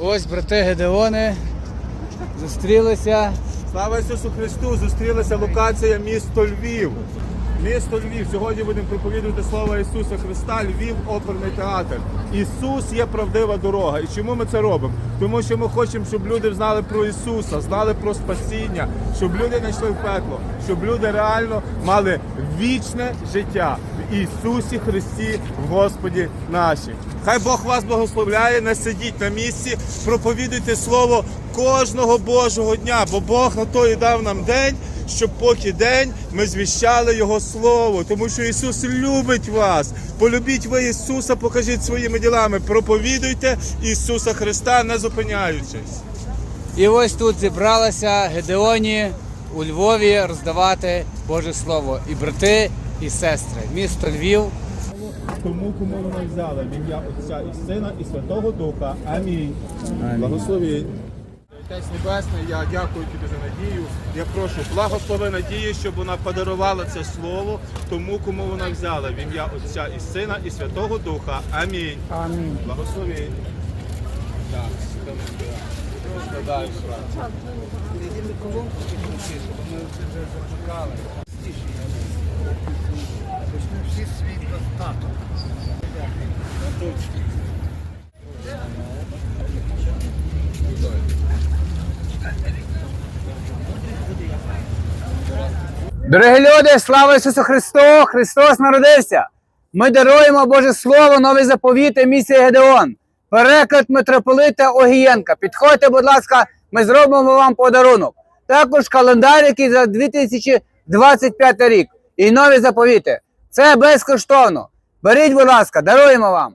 Ось брати Гедеони зустрілися. Слава Ісусу Христу! Зустрілася локація місто Львів. Місто Львів. Сьогодні будемо проповідувати слово Ісуса Христа, Львів, оперний театр. Ісус є правдива дорога. І чому ми це робимо? Тому що ми хочемо, щоб люди знали про Ісуса, знали про спасіння, щоб люди не йшли в пекло, щоб люди реально мали вічне життя Ісусі Христі, в Господі наші. Хай Бог вас благословляє, не сидіть на місці, проповідуйте слово кожного Божого дня, бо Бог на то і дав нам день, щоб поки день ми звіщали Його Слово, тому що Ісус любить вас. Полюбіть ви Ісуса, покажіть своїми ділами, проповідуйте Ісуса Христа, не зупиняючись. І ось тут зібралися Гедеоні у Львові роздавати Боже Слово. І брати, і сестри. Місто Львів. Тому, кому вона взяла в ім'я Отця і Сина і Святого Духа. Амінь. Благословіть. Отець Небесний, я дякую тобі за надію. Я прошу, благослови надії, щоб вона подарувала це слово тому, кому вона взяла в ім'я Отця і Сина і Святого Духа. Амінь. Амінь. Благословіть. Так, там, Просто далі. Всі свій достаток. Дорогі люди, слава Ісусу Христу! Христос народився! Ми даруємо Боже Слово, новий заповіт і місія Гедеон. Переклад митрополита Огієнка. Підходьте, будь ласка, ми зробимо вам подарунок. Також календар, який за 2025 рік. І нові заповіти. Це безкоштовно. Беріть, будь ласка, даруємо вам.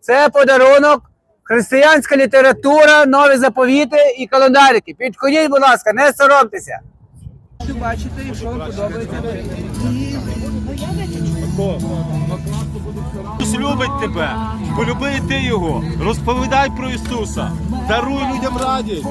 Це подарунок, християнська література, нові заповіти і календарики. Підходіть, будь ласка, не соромтеся. Бачите, якщо вам подобається. Ісус любить тебе. Полюби і ти його. Розповідай про Ісуса. Даруй людям радість.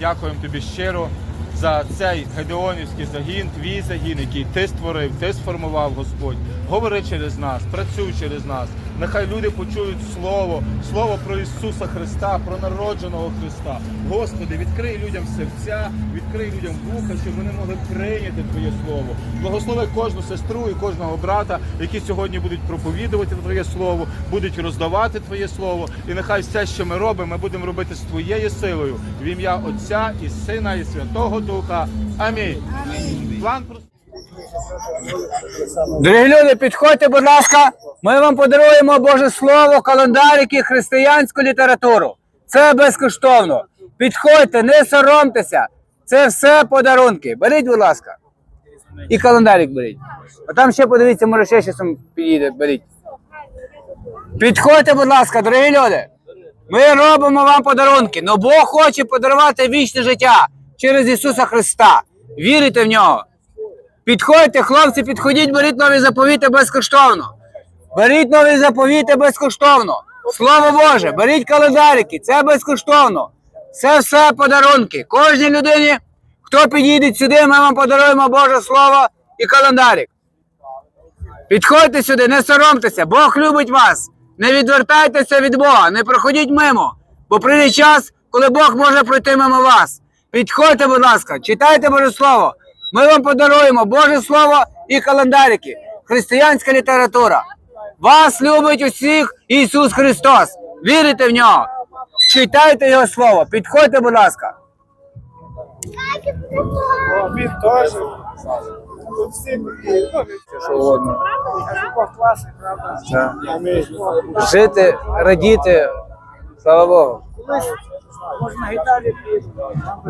Дякуємо тобі щиро за цей гедеонівський загін, твій загін, який ти створив, ти сформував, Господь. Говори через нас, працюй через нас. Нехай люди почують слово, слово про Ісуса Христа, про народженого Христа. Господи, відкрий людям серця, відкрий людям вуха, щоб вони могли прийняти Твоє Слово. Благослови кожну сестру і кожного брата, які сьогодні будуть проповідувати Твоє Слово, будуть роздавати Твоє Слово. І нехай все, що ми робимо, ми будемо робити з Твоєю силою в ім'я Отця і Сина, і Святого Духа. Амінь. План про Дорогі люди, підходьте, будь ласка, ми вам подаруємо Боже Слово, календарики, християнську літературу. Це безкоштовно. Підходьте, не соромтеся. Це все подарунки. Беріть, будь ласка. І календарик беріть. А там ще подивіться, може ще щось підійде, беріть. Підходьте, будь ласка, дорогі люди. Ми робимо вам подарунки. Но Бог хоче подарувати вічне життя через Ісуса Христа. Вірите в нього. Підходьте, хлопці, підходіть, беріть нові заповіти безкоштовно. Беріть нові заповіти безкоштовно. Слово Боже, беріть календарики, це безкоштовно. Це все подарунки. Кожній людині, хто підійде сюди, ми вам подаруємо Боже Слово і календарик. Підходьте сюди, не соромтеся, Бог любить вас. Не відвертайтеся від Бога, не проходіть мимо, бо прийде час, коли Бог може пройти мимо вас. Підходьте, будь ласка, читайте Боже Слово. Ми вам подаруємо Боже Слово і календарики, християнська література. Вас любить усіх Ісус Христос. Вірите в нього. Читайте Його Слово. Підходьте, будь ласка. Він теж. Тут всі Що угодно. класний, правда? Жити, радіти, Слава Богу.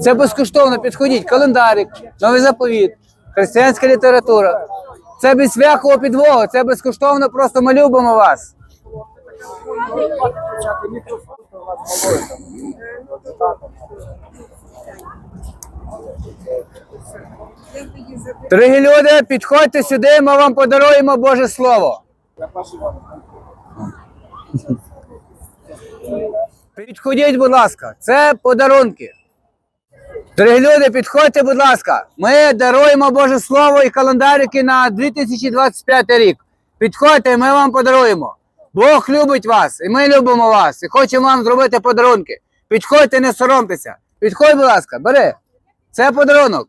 Це безкоштовно підходіть. Календарик, новий заповіт, християнська література. Це без всякого підвогу, це безкоштовно, просто ми любимо вас. Дорогі люди, підходьте сюди, ми вам подаруємо Боже Слово. Підходіть, будь ласка, це подарунки. Дорогі люди, підходьте, будь ласка. Ми даруємо Боже Слово і календарики на 2025 рік. Підходьте, ми вам подаруємо. Бог любить вас, і ми любимо вас, і хочемо вам зробити подарунки. Підходьте, не соромтеся. Підходь, будь ласка, бери. Це подарунок.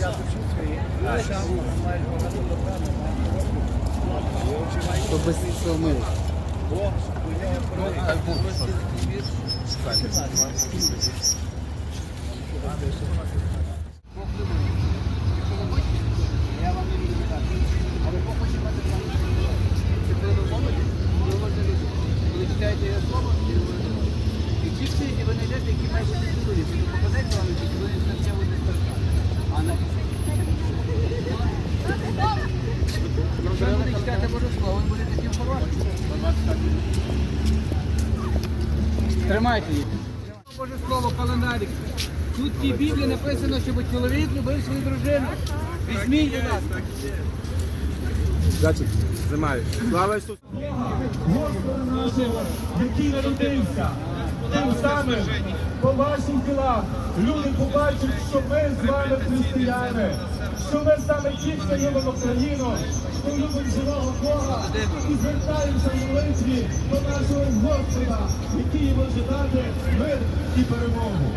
То без сумил. Шукайте. Хто ж народився? Тримайте їх. Боже слово, календарик. Тут в тій Біблії написано, щоб чоловік любив свою дружину. Візьміть, будь ласка. Значить, знімаю. Слава Ісусу! який народився. Тим самим по ваших ділах люди побачать, що ми з вами християни, що ми саме ті, хто любимо країну, хто любить живого Бога і звертаємося в молитві до нашого Господа, який може дати мир і перемогу.